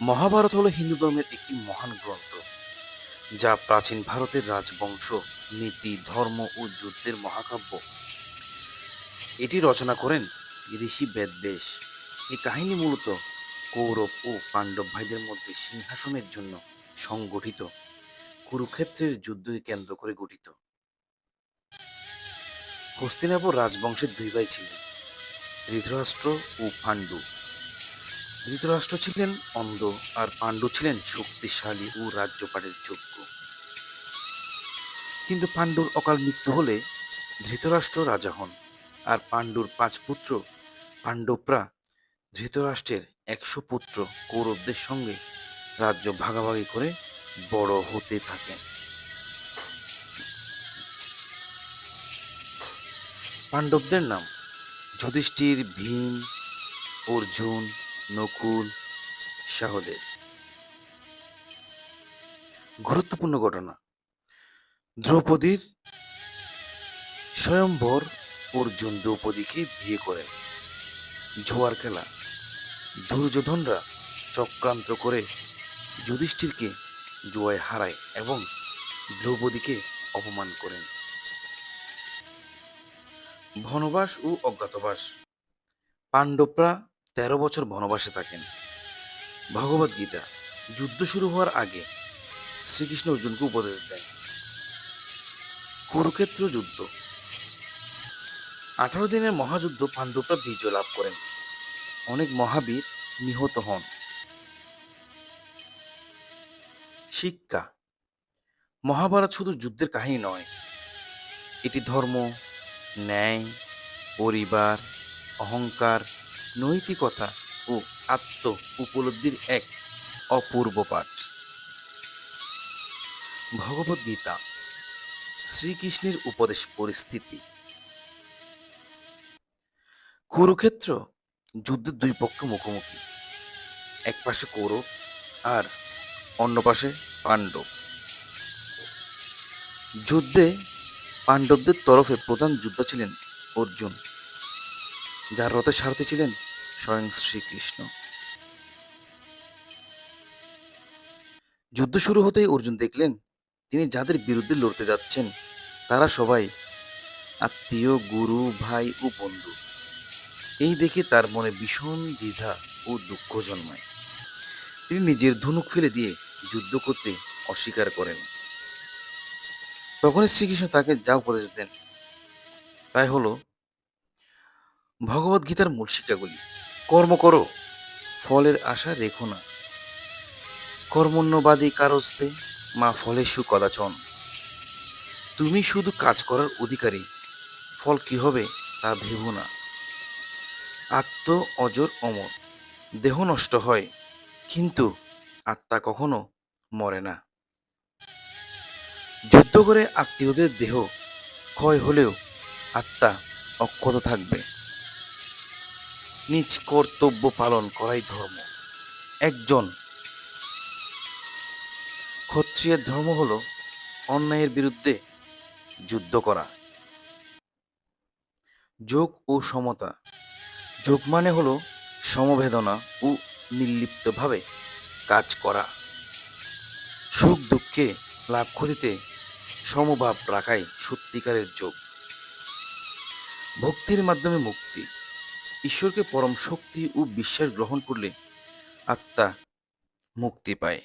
মহাভারত হলো হিন্দু ধর্মের একটি মহান গ্রন্থ, যা প্রাচীন ভারতের রাজবংশ, নীতি, ধর্ম ও যুদ্ধের মহাকাব্য। এটি রচনা করেন ঋষি বেদবেশ। এই কাহিনী মূলত কৌরব ও পাণ্ডব ভাইদের মধ্যে সিংহাসনের জন্য সংগঠিত, কুরুক্ষেত্রের যুদ্ধকে কেন্দ্র করে গঠিত। হস্তিনাপুর রাজবংশের দুই ভাই ছিলেন, ধৃতরাষ্ট্র ও পাণ্ডু। ধৃতরাষ্ট্র ছিলেন অন্ধ আর পাণ্ডু ছিলেন শক্তিশালী ও রাজ্যপাটের যোগ্য। কিন্তু পাণ্ডুর অকাল মৃত্যু হলে ধৃতরাষ্ট্র রাজা হন আর পাণ্ডুর পাঁচ পুত্র পাণ্ডবরা ধৃতরাষ্ট্রের একশো পুত্র কৌরবদের সঙ্গে রাজ্য ভাগাভাগি করে বড় হতে থাকেন। পাণ্ডবদের নাম যুধিষ্ঠির ভীম, অর্জুন নকুল সহদেব গুরুত্বপূর্ণ ঘটনা। দ্রৌপদীর স্বয়ম্বর অর্জুন দ্রৌপদীকে বিয়ে করেন। জোয়ার খেলা। দুর্যোধনরা চক্রান্ত করে যুধিষ্ঠিরকে জুয়ায় হারায় এবং দ্রৌপদীকে অপমান করেন। বনবাস ও অজ্ঞাতবাস। পাণ্ডবরা তেরো বছর বনবাসে থাকেন। ভগবদ গীতা যুদ্ধ শুরু হওয়ার আগে শ্রীকৃষ্ণ অর্জুনকে উপদেশ দেন। কুরুক্ষেত্র যুদ্ধ। আঠারো দিনের মহাযুদ্ধ পাণ্ডবরা বিজয় লাভ করেন। অনেক মহাবীর নিহত হন। শিক্ষা। মহাভারত শুধু যুদ্ধের কাহিনী নয়, এটি ধর্ম, ন্যায়, পরিবার, অহংকার নৈতিকতা ও আত্ম উপলব্ধির এক অপূর্ব পাঠ। ভগবদ গীতা, শ্রীকৃষ্ণের উপদেশ পরিস্থিতি। কুরুক্ষেত্র যুদ্ধের দুই পক্ষ মুখোমুখি। এক পাশে কৌরব আর অন্য পাশে পাণ্ডব। যুদ্ধে পাণ্ডবদের তরফে প্রধান যোদ্ধা ছিলেন অর্জুন। যার রথের সারথি ছিলেন স্বয়ং শ্রীকৃষ্ণ। যুদ্ধ শুরু হতেই অর্জুন দেখলেন, তিনি যাদের বিরুদ্ধে লড়তে যাচ্ছেন, তারা সবাই আত্মীয়, গুরু, ভাই ও বন্ধু। এই দেখে তার মনে ভীষণ দ্বিধা ও দুঃখ জন্মায়। তিনি নিজের ধনুক ফেলে দিয়ে যুদ্ধ করতে অস্বীকার করেন। তখনই শ্রীকৃষ্ণ তাকে যা উপদেশ দেন, তাই হলো ভগবদ গীতার মূল শিক্ষাগুলি। কর্ম করো, ফলের আশা রেখো না। কর্মণ্যবাদী কারস্তে মা ফলেশু কদাচন তুমি শুধু কাজ করার অধিকারী, ফল কি হবে তা ভেবো না। আত্ম অজর অমর, দেহ নষ্ট হয়, কিন্তু আত্মা কখনো মরে না। যুদ্ধ করে আত্মীয়দের দেহ ক্ষয় হলেও আত্মা অক্ষত থাকবে। নিজ কর্তব্য পালন করাই ধর্ম। একজন ক্ষত্রিয়ের ধর্ম হল অন্যায়ের বিরুদ্ধে যুদ্ধ করা। যোগ ও সমতা। যোগ মানে হল সমবেদনা ও নির্লিপ্তভাবে কাজ করা। সুখ দুঃখে লাভ ক্ষতিতে সমভাব রাখাই সত্যিকারের যোগ। ভক্তির মাধ্যমে মুক্তি। ঈশ্বরকে পরম শক্তি ও বিশ্বাস গ্রহণ করলে আত্মা মুক্তি পায়।